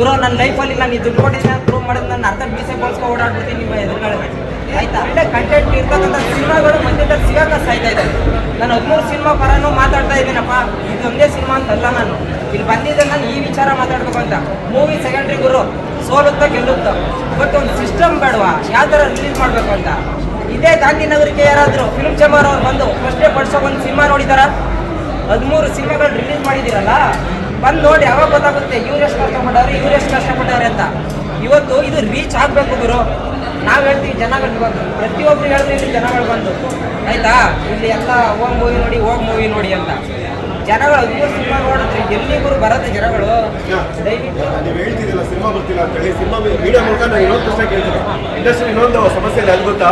ಗುರು ನನ್ನ ಲೈಫಲ್ಲಿ ನಾನು ದುಡ್ಡು ಕೊಟ್ಟಿದ್ದೆ ಪ್ರೂವ್ ಮಾಡಿದ್, ನಾನು ಅರ್ಧ ಮೀಸೆ ಬಳಸ್ಕೊ ಓಡಾಡ್ಬಿಡ್ತೀನಿ ನಿಮ್ಮ ಎದುರುಗಡೆ. ಆಯ್ತಾ? ಅಲ್ಲೇ ಕಂಟೆಂಟ್ ಇರ್ತಕ್ಕಂಥ ಸಿನಿಮಾಗಳು ಮಧ್ಯದ ಸಿಗಾಕ ಸಾಯ್ತಾ ಇದ್ದಾರೆ ನಾನು ಹದಿಮೂರು ಸಿನಿಮಾ ಪರನೂ ಮಾತಾಡ್ತಾ ಇದ್ದೀನಪ್ಪ. ಇದು ಒಂದೇ ಸಿನಿಮಾ ಅಂತಲ್ಲ ನಾನು. ಇಲ್ಲಿ ಬಂದಿದ್ದೆ ನಾನು ಈ ವಿಚಾರ ಮಾತಾಡ್ಬೇಕು ಅಂತ. ಮೂವಿ ಸೆಕೆಂಡ್ರಿ ಗುರು ಸೋಲುತ್ತಾ ಗೆಲ್ಲುತ್ತಾ ಬಟ್ ಒಂದು ಸಿಸ್ಟಮ್ ಬೇಡವಾ? ಯಾವ ಥರ ರಿಲೀಸ್ ಮಾಡಬೇಕು ಅಂತ? ಇದೇ ಗಾಂಧಿನಗರಕ್ಕೆ ಯಾರಾದರೂ ಫಿಲ್ಮ್ ಚೇಂಬರ್ ಅವ್ರು ಬಂದು ಫಸ್ಟೇ ಪಡಿಸೋ ಒಂದು ಸಿನಿಮಾ ನೋಡಿದಾರ? ಹದಿಮೂರು ಸಿನಿಮಾಗಳು ರಿಲೀಸ್ ಮಾಡಿದ್ದೀರಲ್ಲ? ಬಂದು ನೋಡಿ ಯಾವಾಗ ಗೊತ್ತಾಗುತ್ತೆ? ಇವ್ರು ಎಷ್ಟು ಕಷ್ಟಪಟ್ಟವ್ರೆ ಇವ್ರು ಎಷ್ಟು ಕಷ್ಟಪಟ್ಟವ್ರೆ ಅಂತ. ಇವತ್ತು ಇದು ರೀಚ್ ಆಗಬೇಕು ಗುರು. ನಾವು ಹೇಳ್ತೀವಿ ಜನಗಳು ಬಂದು. ಪ್ರತಿಯೊಬ್ರು ಹೇಳಿದ್ರೆ ಇಲ್ಲಿ ಜನಗಳು ಬಂದು. ಆಯ್ತಾ? ಇಲ್ಲಿ ಎಲ್ಲ ಹೋಗ್ ಮೂವಿ ನೋಡಿ ಹೋಗ್ ಮೂವಿ ನೋಡಿ ಅಂತ. ಜನಗಳು ಇವರು ಸಿನಿಮಾ ನೋಡಿದ್ರೆ ಎಲ್ಲಿಗೂ ಬರುತ್ತೆ ಜನಗಳು? ನೀವು ಹೇಳ್ತಿದ್ದಿಲ್ಲ ಸಿನಿಮಾ ಬರ್ತಿಲ್ಲ ಅಂತ ಹೇಳಿ ಸಿನಿಮಾ ವಿಡಿಯೋ ಮೂಲಕ ನಾನು ಇನ್ನೊಂದು ಪ್ರಶ್ನೆ ಕೇಳ್ತೀನಿ. ಇಂಡಸ್ಟ್ರಿ ಇನ್ನೊಂದು ಸಮಸ್ಯೆ ಇದೆ ಅದು ಗೊತ್ತಾ?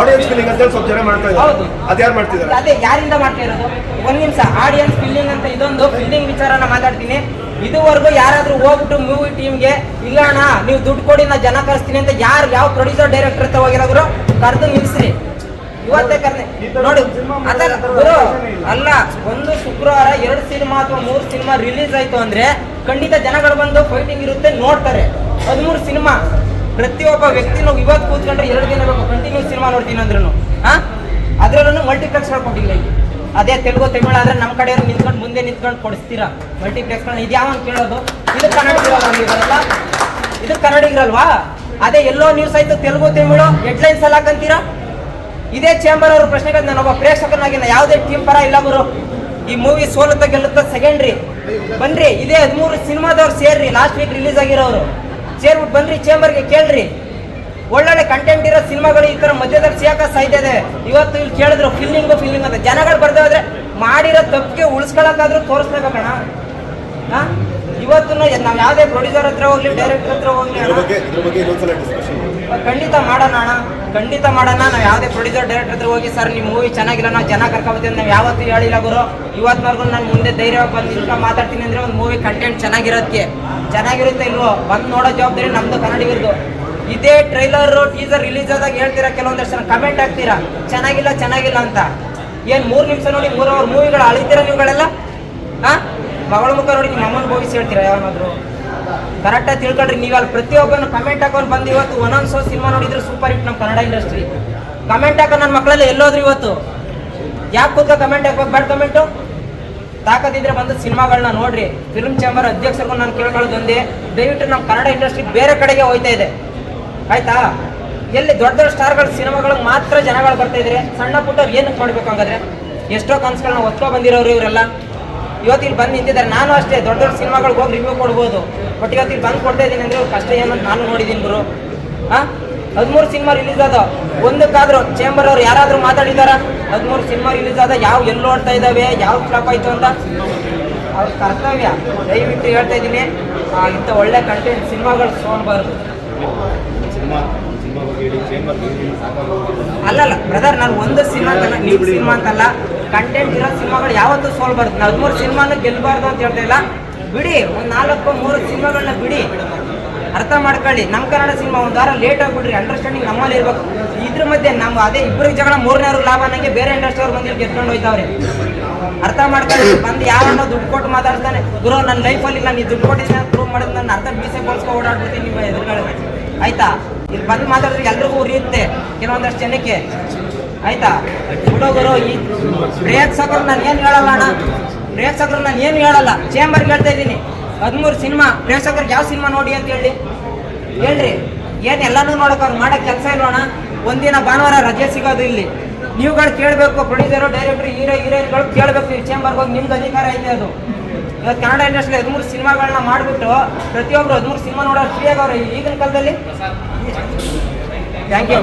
ಆಡಿಯನ್ಸ್ ಫೀಲಿಂಗ್ ಅಂತ ಸ್ವಲ್ಪ ಜನ ಮಾಡ್ತಾ. ಇದ್ದಾರೆ. ಅದ್ಯಾರು ಮಾಡ್ತಿದ್ದಾರೆ? ಅದೇ ಯಾರಿಂದ ಮಾಡ್ತಾ ಇರೋದು? ಒಂದ್ ನಿಮಿಷ ಆಡಿಯನ್ಸ್ ಫಿಲ್ಲಿಂಗ್ ಇದೊಂದು ಫಿಲ್ಲಿಂಗ್ ವಿಚಾರನ ಮಾತಾಡ್ತೀನಿ. ಇದುವರೆಗೂ ಯಾರಾದ್ರೂ ಹೋಗ್ಬಿಟ್ಟು ಮೂವಿ ಟೀಮ್ಗೆ ಇಲ್ಲ ಅಣ್ಣ ನೀವು ದುಡ್ಡು ಕೊಡಿ ನಾ ಜನ ಕರೆಸ್ತೀನಿ ಅಂತ ಯಾರು ಯಾವ ಪ್ರೊಡ್ಯೂಸರ್ ಡೈರೆಕ್ಟರ್ ಹತ್ರ ಹೋಗಿರೋರು ಕರೆದು ನಿಲ್ಸ್ರಿ. ಇವತ್ತೇ ಕರ್ನೆ ನೋಡಿ ಅದ್ರ ಅಲ್ಲ ಒಂದು ಶುಕ್ರವಾರ ಎರಡು ಸಿನಿಮಾ ಅಥವಾ ಮೂರು ಸಿನಿಮಾ ರಿಲೀಸ್ ಆಯ್ತು ಅಂದ್ರೆ ಖಂಡಿತ ಜನಗಳು ಬಂದು ಫೈಟಿಂಗ್ ಇರುತ್ತೆ ನೋಡ್ತಾರೆ. ಹದಿಮೂರು ಸಿನಿಮಾ. ಪ್ರತಿಯೊಬ್ಬ ವ್ಯಕ್ತಿನೂ ಇವತ್ತು ಕೂತ್ಕೊಂಡ್ರೆ ಎರಡು ದಿನ ಬೇಕು ಕಂಟಿನ್ಯೂ ಸಿನಿಮಾ ನೋಡ್ತೀನಿ ಅಂದ್ರೂ ಹಾ ಅದರಲ್ಲೂ ಮಲ್ಟಿಪ್ಲೆಕ್ಸ್ ಕೊಟ್ಟಿಲ್ಲ ಇಲ್ಲಿ. ಅದೇ ತೆಲುಗು, ತಮಿಳು ಆದ್ರೆ ನಮ್ಮ ಕಡೆ ನಿಂತ್ಕೊಂಡು ಮುಂದೆ ನಿಂತ್ಕೊಂಡು ಕೊಡಿಸ್ತೀರಾ? ಮಲ್ಟಿಪ್ಲೆಕ್ಸ್ಗಳನ್ನ ಇದು ಯಾವ ಕೇಳೋದು. ಇದು ಕನ್ನಡಿಗರಲ್ಲ ಇದು ಕನ್ನಡಿಗರಲ್ವಾ ಅದೇ ಎಲ್ಲೋ ನ್ಯೂಸ್ ಆಯ್ತು, ತೆಲುಗು, ತಮಿಳು ಹೆಡ್ಲೈನ್ಸ್ ಎಲ್ಲ ಹಾಕಂತೀರಾ? ಇದೇ ಚೇಂಬರ್ ಅವ್ರ ಪ್ರಶ್ನೆಗಳು ನಾನು ಒಬ್ಬ ನಾ ಯಾವುದೇ ಟೀಮ್ ಪರ ಇಲ್ಲ ಗುರು. ಈ ಮೂವಿ ಸೋಲುತ್ತ ಗೆಲ್ಲುತ್ತ ಸೆಕೆಂಡ್ರಿ ಬನ್ರಿ, ಇದೇ ಹದಿಮೂರು ಸಿನಿಮಾದವ್ರು ಸೇರ್ರಿ ಲಾಸ್ಟ್ ವೀಕ್ ರಿಲೀಸ್ ಆಗಿರೋರು. ಸೇರ್ಬಿಟ್ಟು ಬನ್ರಿ ಚೇಂಬರ್ಗೆ ಕೇಳ್ರಿ. ಒಳ್ಳೊಳ್ಳೆ ಕಂಟೆಂಟ್ ಇರೋ ಸಿನಿಮಾಗಳು ಈ ತರ ಮಧ್ಯದಲ್ಲಿ ಸಿಯಾಕ ಇದೆ. ಇವತ್ತು ಇಲ್ಲಿ ಕೇಳಿದ್ರು ಫಿಲ್ಮಿಂಗ್ ಫಿಲ್ಮಿಂಗ್ ಅಂತ. ಜನಗಳು ಬರ್ತಾ ಹೋದ್ರೆ ಮಾಡಿರೋ ತಪ್ಪಿಗೆ ಉಳಿಸ್ಕೊಳಕ್ಕಾದ್ರೂ ತೋರಿಸ್ಬೇಕಣ್ಣ ಇವತ್ತು ನಾವು ಯಾವುದೇ ಪ್ರೊಡ್ಯೂಸರ್ ಹತ್ರ ಹೋಗ್ಲಿ ಡೈರೆಕ್ಟರ್ ಹತ್ರ ಹೋಗ್ಲಿ ಖಂಡಿತ ಮಾಡೋಣ ಅಣ್ಣ. ಖಂಡಿತ ಮಾಡೋಣ. ನಾವು ಯಾವುದೇ ಪ್ರೊಡ್ಯೂಸರ್ ಡೈರೆಕ್ಟರ್ ಹತ್ರ ಹೋಗಿ ಸರ್ ನಿಮ್ಮ ಮೂವಿ ಚೆನ್ನಾಗಿಲ್ಲ ನಾವು ಜನ ಕರ್ಕೊಬತ್ತೀವಿ ನಾವು ಯಾವತ್ತೂ ಹೇಳಿಲ್ಲ ಗುರು. ಇವತ್ತಿನವರೆಗೂ ನಾನು ಮುಂದೆ ಧೈರ್ಯವಾಗಿ ಬಂದು ನಿಂತ್ಕೊಂಡು ಮಾತಾಡ್ತೀನಿ ಅಂದರೆ ಒಂದು ಮೂವಿ ಕಂಟೆಂಟ್ ಚೆನ್ನಾಗಿರೋದಕ್ಕೆ ಚೆನ್ನಾಗಿರುತ್ತೆ ಇಲ್ವೋ? ಬಂದು ನೋಡೋ ಜವಾಬ್ದಾರಿ ನಮ್ಮದು ಕನ್ನಡಿಗರದು. ಇದೇ ಟ್ರೈಲರ್ ಟೀಸರ್ ರಿಲೀಸ್ ಆದಾಗ ಹೇಳ್ತೀರಾ? ಕೆಲವೊಂದಷ್ಟು ಕಮೆಂಟ್ ಹಾಕ್ತೀರಾ? ಚೆನ್ನಾಗಿಲ್ಲ ಚೆನ್ನಾಗಿಲ್ಲ ಅಂತ. ಏನು ಮೂರು ನಿಮಿಷ ನೋಡಿ, ಮೂರು ಅವ್ರ ಮೂವಿಗಳು ಅಳಿತೀರಾ ನೀವುಗಳೆಲ್ಲ? ಹಾ ಮಗಳ ಮುಖ ನೋಡಿ ನಿಮ್ಮ ಅಮ್ಮನ ಭವಿಷ್ಯ ಹೇಳ್ತೀರಾ ಯಾವನಾದ್ರು? ಕರೆಕ್ಟಾಗಿ ತಿಳ್ಕೊಳ್ರಿ. ನೀವು ಅಲ್ಲಿ ಪ್ರತಿಯೊಬ್ಬನು ಕಮೆಂಟ್ ಹಾಕೊಂಡು ಬಂದು ಇವತ್ತು ಒಂದೊಂದು ಸೋ ಸಿನಿಮಾ ನೋಡಿದ್ರೆ ಸೂಪರ್ ಹಿಟ್ ನಮ್ಮ ಕನ್ನಡ ಇಂಡಸ್ಟ್ರಿ ಕಮೆಂಟ್ ಹಾಕೋ ನನ್ನ ಮಕ್ಕಳೆಲ್ಲ ಎಲ್ಲೋದ್ರು ಇವತ್ತು? ಯಾಕೆ ಕೂತ್ಕ ಕಮೆಂಟ್ ಹಾಕ್ಬೇಕು? ಬ್ಯಾಡ್ ಕಮೆಂಟು ತಾಕದಿದ್ರೆ ಬಂದು ಸಿನಿಮಾಗಳನ್ನ ನೋಡ್ರಿ. ಫಿಲ್ಮ್ ಚೇಂಬರ್ ಅಧ್ಯಕ್ಷರಿಗೂ ನಾನು ಕೇಳ್ಕೊಳ್ಳೋದೊಂದೇ. ದಯವಿಟ್ಟು ನಮ್ಮ ಕನ್ನಡ ಇಂಡಸ್ಟ್ರಿ ಬೇರೆ ಕಡೆಗೆ ಹೋಯ್ತಾ ಇದೆ. ಆಯ್ತಾ? ಎಲ್ಲಿ ದೊಡ್ಡ ದೊಡ್ಡ ಸ್ಟಾರ್ಗಳ, ಸಿನಿಮಾಗಳಿಗೆ ಮಾತ್ರ ಜನಗಳು ಬರ್ತಾ ಇದ್ರೆ. ಸಣ್ಣ ಪುಟ್ಟವ್ರು ಏನಕ್ಕೆ ಮಾಡ್ಬೇಕು ಹಂಗಾದ್ರೆ? ಎಷ್ಟೋ ಕನಸುಗಳನ್ನ ಒತ್ಕೊ ಬಂದಿರೋರು ಇವರೆಲ್ಲ. ಇವತ್ತು ಇಲ್ಲಿ ಬಂದು ನಿಂತಿದ್ದಾರೆ. ನಾನು ಅಷ್ಟೇ, ದೊಡ್ಡ ದೊಡ್ಡ ಸಿನಿಮಾಗಳಿಗೆ ಹೋಗಿ ರಿವ್ಯೂ ಕೊಡ್ಬೋದು. ಬಟ್ ಇವತ್ತು ಇಲ್ಲಿ ಬಂದು ಕೊಡ್ತಾ ಇದ್ದೀನಿ ಅಂದ್ರೆ ಕಷ್ಟ ಏನಂತ ನಾನು ನೋಡಿದ್ದೀನಿ ಗುರು. ಹಾ ಹದಿಮೂರು ಸಿನಿಮಾ ರಿಲೀಸ್ ಆದ ಒಂದಕ್ಕಾದ್ರೂ ಚೇಂಬರ್ ಅವ್ರು ಯಾರಾದ್ರೂ ಮಾತಾಡಿದಾರ? ಹದಿಮೂರು ಸಿನಿಮಾ ರಿಲೀಸ್ ಆದ ಯಾವ ಎಲ್ಲಿ ನೋಡ್ತಾ ಇದ್ದಾವೆ ಯಾವ ಫ್ಲಾಪ್ ಆಯ್ತು ಅಂತ? ಅವ್ರ ಕರ್ತವ್ಯ. ದಯವಿಟ್ಟು ಹೇಳ್ತಾ ಇದ್ದೀನಿ. ಇಂಥ ಒಳ್ಳೆ ಕಂಟೆಂಟ್ ಸಿನಿಮಾಗಳು ಸೋನ್ಬಾರ್ದು ಅಲ್ಲಲ್ಲ ಬ್ರದರ್ ನಾನು ಒಂದು ಸಿನಿಮಾ ಅಂತಲ್ಲ ನೀವು ಸಿನಿಮಾ ಅಂತಲ್ಲ ಕಂಟೆಂಟ್ ಇರೋ ಸಿನಿಮಾಗಳು ಯಾವತ್ತೂ ಸೋಲ್ಬಾರ್ದು ನಾವು ಹದಿಮೂರು ಸಿನಿಮಾನು ಗೆಲ್ಬಾರ್ದು ಅಂತ ಹೇಳ್ತಾ ಇಲ್ಲ. ಬಿಡಿ ಒಂದು ನಾಲ್ಕು ಮೂರು ಸಿನಿಮಾಗಳನ್ನ ಬಿಡಿ. ಅರ್ಥ ಮಾಡ್ಕೊಳ್ಳಿ. ನಮ್ಮ ಕನ್ನಡ ಸಿನಿಮಾ ಒಂದು ವಾರ ಲೇಟ್ ಆಗಿಬಿಡ್ರಿ ಅಂಡರ್ಸ್ಟ್ಯಾಂಡಿಂಗ್ ನಮ್ಮಲ್ಲಿ ಇರಬೇಕು. ಇದ್ರ ಮಧ್ಯೆ ನಮ್ಮ ಅದೇ ಇಬ್ಬರಿಗೆ ಜಗಳ ಮೂರನೇವ್ರು ಲಾಭ ನನಗೆ ಬೇರೆ ಇಂಡಸ್ಟ್ರಿ ಅವ್ರು ಬಂದು ಗೆದ್ಕೊಂಡು ಹೋಯ್ತಾವ್ರೆ. ಅರ್ಥ ಮಾಡ್ಕೊಳ್ಳಿ. ಬಂದು ಯಾರನ್ನ ದುಡ್ಡು ಕೊಟ್ಟು ಮಾತಾಡ್ತಾನೆ. ಗುರು ನನ್ನ ಲೈಫಲ್ಲಿ ನಾನು ದುಡ್ಡು ಕೊಟ್ಟಿದ್ದೆ ಪ್ರೂವ್ ಮಾಡಿದ್ ನಾನು ಅರ್ಧ ಬೀಸೆ ಬಳಸ್ಕೊ ಓಡಾಡ್ಬಿಡ್ತೀನಿ ನಿಮ್ಮ ಎದುರುಗಡೆ. ಆಯ್ತಾ? ಇಲ್ಲಿ ಬಂದು ಮಾತಾಡಿದ್ರೆ ಎಲ್ರಿಗೂ ಉರಿಯುತ್ತೆ ಕೆಲವೊಂದಷ್ಟು ಜನಕ್ಕೆ. ಆಯ್ತಾ? ಹುಡುಗರು ಈ ಪ್ರೇಕ್ಷಕರು ನಾನು ಏನು ಹೇಳಲ್ಲ ಅಣ್ಣ. ಪ್ರೇಕ್ಷಕರು ನಾನು ಏನು ಹೇಳಲ್ಲ. ಚೇಂಬರ್ಗೆ ಹೇಳ್ತಾ ಇದ್ದೀನಿ. ಹದಿಮೂರು ಸಿನಿಮಾ ಪ್ರೇಕ್ಷಕರು ಯಾವ ಸಿನಿಮಾ ನೋಡಿ ಅಂತ ಹೇಳಿ. ಹೇಳ್ರಿ. ಏನು ಎಲ್ಲನೂ ನೋಡಕ್ಕೆ ಅವ್ರು ಮಾಡೋ ಕೆಲಸ ಇಲ್ಲೋಣ ಒಂದಿನ ಭಾನುವಾರ ರಜೆ ಸಿಗೋದು ಇಲ್ಲಿ. ನೀವುಗಳು ಕೇಳಬೇಕು ಪ್ರೊಡ್ಯೂಸರು ಡೈರೆಕ್ಟ್ರು ಹೀರೋ ಹೀರೋಯಿನ್ಗಳು ಕೇಳಬೇಕು, ಈ ಚೇಂಬರ್ಗೆ ಹೋಗಿ ನಿಮ್ದು ಅಧಿಕಾರ ಐತೆ ಅದು. ಇವತ್ತು ಕನ್ನಡ ಇಂಡಸ್ಟ್ರಿ ಹದಿಮೂರು ಸಿನಿಮಾಗಳನ್ನ ಮಾಡಿಬಿಟ್ಟು ಪ್ರತಿಯೊಬ್ಬರು ಹದಿಮೂರು ಸಿನಿಮಾ ನೋಡೋರು ಫ್ರೀ ಆಗವ್ರೆ ಈಗಿನ ಕಾಲದಲ್ಲಿ? Thank you